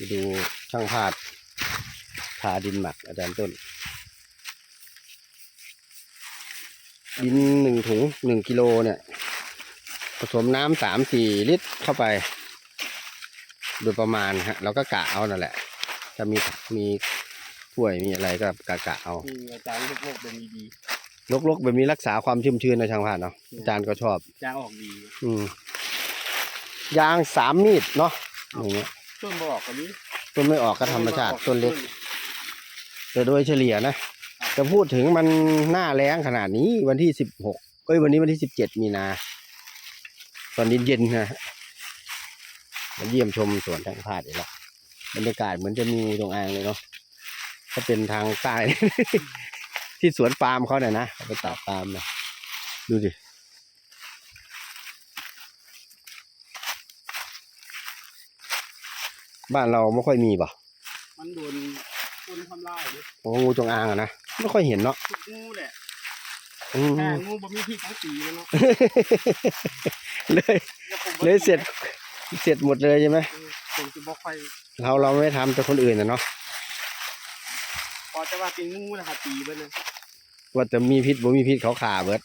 ไปดูช่างพาดทาดินหมักอาจารย์ต้น ดินหนึ่งถุงหนึ่งกิโลเนี่ย ผสมน้ำสามสี่ลิตรเข้าไป โดยประมาณฮะเราก็กะเอานั่นแหละถ้ามีมีป่วยมีอะไรก็กะกะเอามีอาจารย์ลูกโลกเป็นดีลกๆแบบนี้รักษาความชุ่มชื้นนะช่างพาดเนาะอาจารย์ก็ชอบๆจะออกดี อืมยางสามมีดเนาะอย่างเงี้ย ต้นบอกกันนี้ต้นไม่ออกก็ธรรมชาติต้นเล็ก แต่โดยเฉลี่ยนะจะพูดถึงมันหน้าแล้งขนาดนี้วันที่สิบหกเอ้ยวันนี้วันที่สิบเจ็ดมีนา ตอนเย็นๆนะมาเยี่ยมชมสวนทางพาดอีกแล้วบรรยากาศเหมือนจะมีงูจงอางเลยเนาะถ้าเป็นทางใต้ ที่สวนปาล์มเขาเนี่ยนะเขาไปตัดปาล์มนะดูดิ บ้านเราไม่ค่อยมีป่ะมันโดนคนทำลายเลยโอ้งูจงอางอะนะไม่ค่อยเห็นเนาะทุกงูแหละอืมแต่งูบ่มีพิษทั้งปีแล้วเนาะเลยแล้วผมบ่เลยเสร็จเสร็จหมดเลยใช่ไหมเออผมจะบอกใครเราเราไม่ทำแต่คนอื่นนะเนาะพอจะว่าเป็นงูนะครับตีไปเลยว่าจะมีพิษบ่มีพิษเขาขาเบิด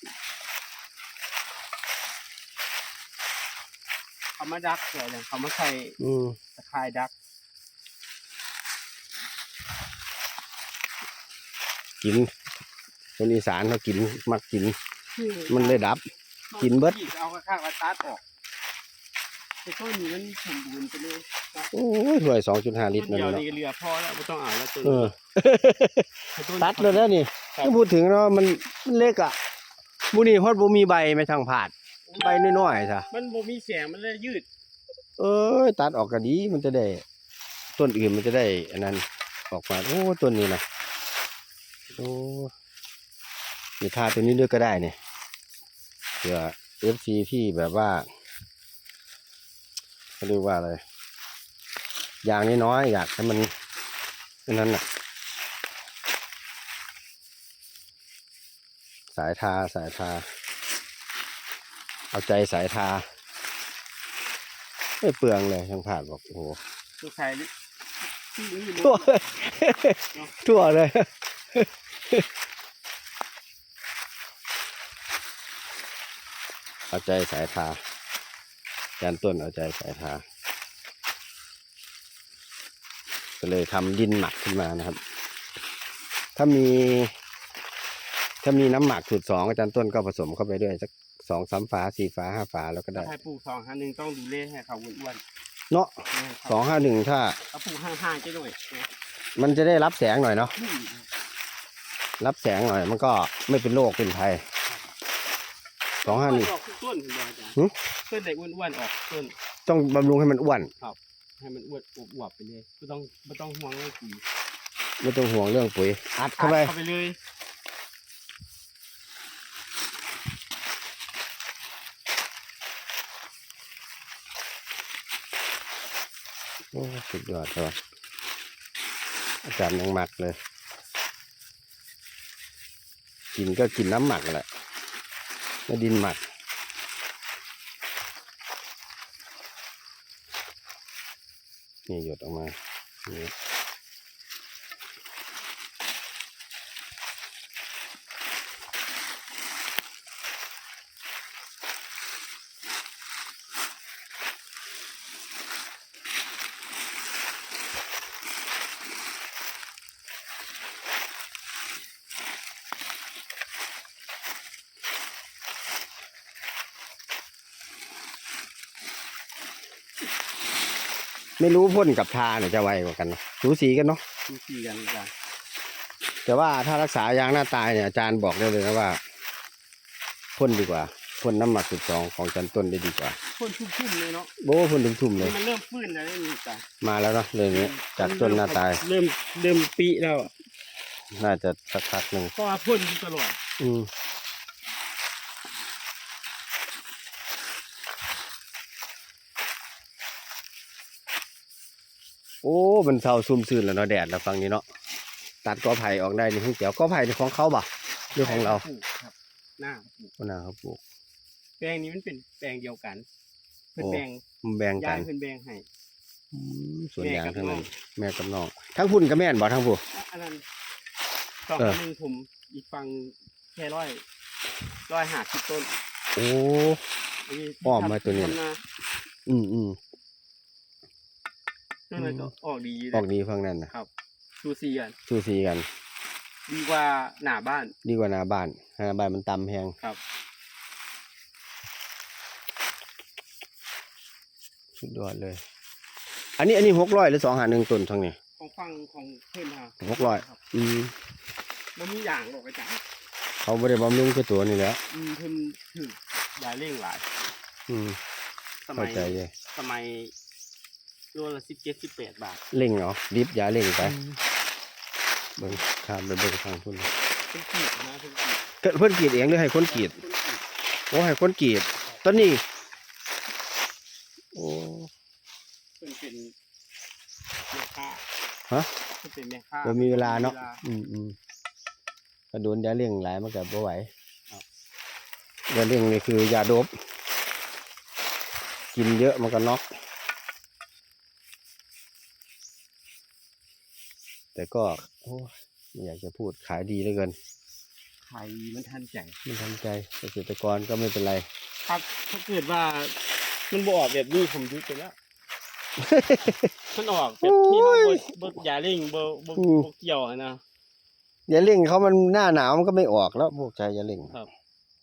เขามาดักเสืออย่างเขามาใส่อืมตะข่ายดัก กิน คนอีสานเขากินมักกิน มันเลยดับ กินเบิด เอาข้างๆมาตัดออกแต่ต้นนี้มันสมบูรณ์ไปเลยโอ้ยถ้วยสองจุดห้าลิตรต้นั่นนเดียวเนาะนี่ก็เหลือพอแล้วไม่ต้องเอาแล้วตัวเออต้นตัดเลยนะนี่ครับถ้าพูดถึงเนาะมันมันเล็กอะมูนี่ฮอดบ่มีใบไม่ทางผาด ใบน้อยๆจ้ะมันบ่มีแสงมันเลยยืด เอ้ยตัดออกก็ดีมันจะได้ ต้นอื่นมันจะได้อันนั้นออกมาโอ้ต้นนี้นะโอ้นี่ทาตัวนี้ด้วยก็ได้เนี่ยเผื่อเอฟซีที่แบบว่าเขาเรียกว่าอะไรยางน้อยๆอยากให้มันอันนั้นน่ะ สายทาสายทา เอาใจสายทา ไม่เปลืองเลยช่างผ่านบอกโอ้โหตัวใครนี่ที่นี่ทั่วทั่วเลยเอาใจสายทาจานต้นเอาใจสายทา ก็เลยทำดินหมักขึ้นมานะครับ ถ้ามี ถ้ามีน้ำหมักสูตรสองอาจารย์ต้นก็ผสมเข้าไปด้วยสัก สองสามฝาสี่ฝาห้าฝาแล้วก็ได้ถ้าให้ปลูกสองห้าหนึ่งต้องดูแลให้เขาอ้วนเนาะๆนะครับสองห้าหนึ่งถ้าเอาปลูกห่างๆจะหน่อยนะมันจะได้รับแสงหน่อยเนาะอืมรับแสงหน่อย มันก็ไม่เป็นโรคเป็นภัยสองห้าหนึ่ง ออกทุกต้นคุณยายจ้ะหึ ต้นไหนอ้วนๆออกต้นต้องบำรุงให้มันอ้วนให้มันอ้วนอวบๆไปเลยไม่ต้องไม่ต้องห่วงเรื่องปุ๋ยไม่ต้องห่วงเรื่องปุ๋ยอัดเข้าไป เข้าไปเลย สุดยอดเลยอาจารย์ยังหมักเลย กินก็กินน้ำหมักแหละไม่ดินหมักนี่หยดออกมานี่ ไม่รู้พ่นกับทาเนี่ยจะไวกว่ากันเนอะสูสีกันเนาะดูสีกันจ้ะแต่ว่าถ้ารักษายางหน้าตายเนี่ยอาจารย์บอกได้เลยนะว่าพ่นดีกว่าพ่นน้ำหมักสุดสองของจันต้นได้ดีกว่าพ่นชุ่มๆเลยเนาะโบ้พ่นทุ่มๆเลยมันเริ่มฟื้นแล้วนี่จ้ะมาแล้วเนาะเรื่องนี้จากต้นหน้าตาย เริ่มเริ่มปีแล้วอะน่าจะสักพักหนึ่งเพราะว่าพ่นอยู่ตลอด อืม โอ้มันเศร้าซุ่มซื่นแล้วเนาะแดดแล้วฟังนี้เนาะตัดกอไผ่ออกได้นี่ทั้งเจียวกอไผ่นี่ของเขาบ่ะหรือของเราปลูกครับหน้าปลูกก็น่าเขาปลูกแปลงนี้มันเป็นแปลงเดียวกันเป็นโอ้แปลงมันแบ่งยากัยนเป็นแปลงให้อืมสวนยางแม่กับทั้งนั้นน้องแม่กับน้องทั้งพุ่นกับแม่นบ่ทั้งผู้อะอันนั้นสองเออหนึ่งผมอีกฝั่งแค่ร้อยร้อยหาสิบต้นโอ้อันนี้อ้อมมาตัวนี้ ทำนาอืมอืม ต้นนั้นก็ออกดีออกดีฟังนั่นนะครับ ดูซีกัน สู้สีกัน ดีกว่าหน้าบ้านดีกว่าหน้าบ้านหน้าบ้านมันต่ำแฮงครับ สุดยอดเลย อันนี้อันนี้หกร้อยหรือสองหาหนึ่งต้นทั้งนี้ ของฟังของเพื่อนมาหกร้อย ครับอืมมันมีอย่างออกไปจากเขาไม่ได้บำรุงแค่ตัวนี่แหละอืมเพิ่นถือยาเร่งหลาย อืมสมัเข้ายใจเลยสมัย โลละสิบเจ็ดสิบแปดบาทเล่งเนาะดิบยาเล่งไปเบิ่งข้ามไปเบิ่งทางพุ่นเป็นขีดนะเป็นขีดเกิดเพิ่นกรีดเองหรือให้คนกรีดเป็นขีดโอ้ให้คนกรีดต้นนี้โอ้เป็นเป็นแม่ค้าฮะเป็นเป็นแม่ค้าบ่มีเวลาเนาะวอืมอืมกระโดนยาเล่งหลายมันก็บ่ไหวครับยาเล่งนี่คือยาโดบกินเยอะมันก็น็อก แต่ก็โอ้ยไม่อยากจะพูดขายดีเหลือเกิน ขายดีมันทันใจไม่ทำใจเกษตรกรก็ไม่เป็นไร ครับ ถ้าเกิดว่ามันบออกแบบนี้ผมยุบไปแล้วมันออกแบบที่เราบดบดยาเร่งบดบดอืมบดเกี่ยวอะนะยาเล่งเขามันหน้าหนาวมันก็ไม่ออกแล้วพวกใจยาเล่งครับ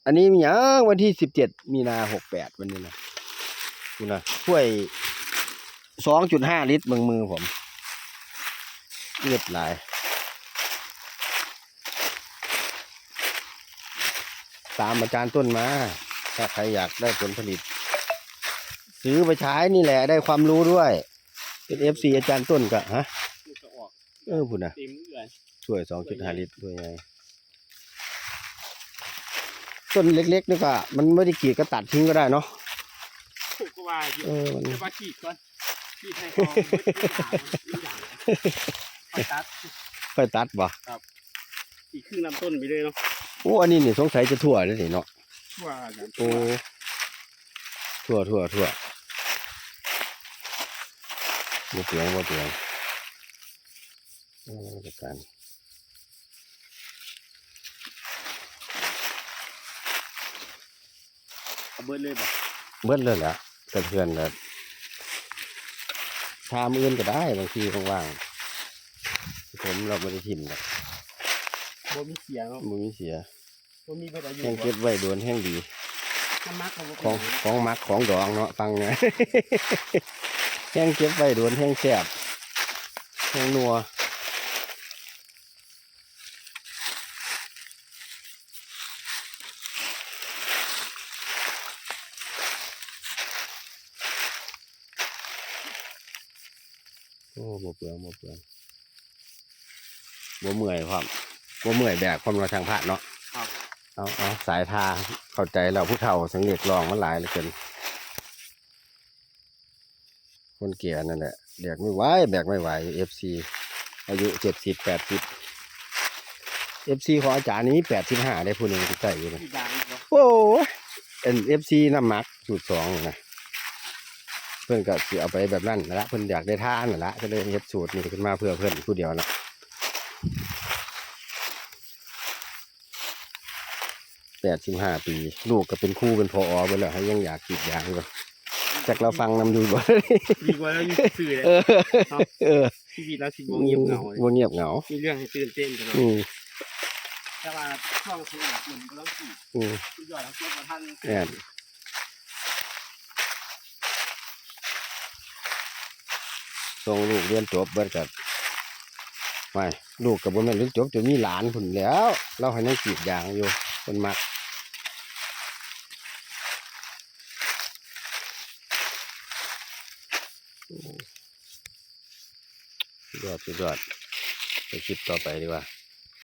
อันนี้มีอย่างวันที่สิบเจ็ดมีนาหกแปดวันนี้นะดูนะถ้วยสองจุดห้าลิตรเมืองมือผม เลือดไหลายตามอาจารย์ต้นมา ถ้าใครอยากได้ผลผลิต ซื้อไปใช้นี่แหละได้ความรู้ด้วย เป็นเอฟซีอาจารย์ต้นก็ฮะมันจะออกเออพุ่นนะเต็มเอือนช่วยสองจุดห้าลิตรด้วยไงต้นเล็กๆนี่ก็มันไม่ได้กรีดก็ตัดทิ้งก็ได้เนาะผมก็ว่าอยู่เออมันจะว่าขีดก่อนขีดให้พอเบิดปัญหาทุกอย่างไปตัด ค่อยตัดบ่อีกครึ่งลำต้นไปเลยเนาะโอ้อันนี้นี่สงสัยจะทั่วเลยนี่เนาะทั่วกันโอ้ทั่วทั่วทั่วบ่เปลียงบ่เปลียงโอ้จัดการเอาเบิดเลยบ่เบิดเลยแหละกระเทือนแบบชามอื่นก็ได้บางทีว่างๆ ผมเราไม่ได้ทิมหรอกบ่มีเสียเนาะมันมีเสียบ่มีเบิดอายุแห้งเก็บไว้โดนแห้งดี น้ำมักเขาบ่ของเป็นของมักของดองเนาะฟังนะแห้งเก็บไว้โดนแห้งแซ่บแห้งนัวโอ้บ่เปลืองบ่เปลือง บ่เมื่อยความบ่เมื่อยแบกความเราทางพระเนาะครับ เอาเอาสายทาเข้าใจแล้วผู้เฒ่าสังเกตลองมันหลายเหลือเกินคนเกียนั่นแหละแบกไม่ไหวแบกไม่ไหวเอฟซีอายุเจ็ดสิบแปดสิบเอฟซีของอาจารย์นี้แปดสิบห้าได้ผู้หนึ่งที่ใส่อยู่นะขีดด่างอีกบ่โอ้เอ็นเอฟซีน้ำหมักสูตรสองนะเพื่อนก็สิเอาไปแบบนั้นนั่นละเพื่อนอยากได้ท่านนั่นละก็เลยเฮ็ดสูตรนี้ขึ้นมาเพื่อเพื่อนผู้เดียวนะ แปดสิบห้าปี ลูกก็เป็นครู่เป็นพอไปแล้วให้ยังอยากกรีดยางก็จากเราฟังนำอยู่บ่ดีกว่าเราอยู่ซื่อๆเลยเออเออชีวิตเราสิบ่เงียบเหงาเลยบ่เงียบเหงา มีเรื่องให้ตื่นเต้นกันเนาะอืมแต่ว่าช่วงขนาดมันก็ต้องขีดอืมทุกอย่างเราเก็บมาทันแอนส่งลูกเรียนจบเบิดกัไม่ลูกกับบ่แม่นเรียนจบจะมีหลานผุนแหล้ว เราให้นั่งกรีดยางอยู่ เป็นมักยอดยอดไปคลิปต่อไปดีกว่า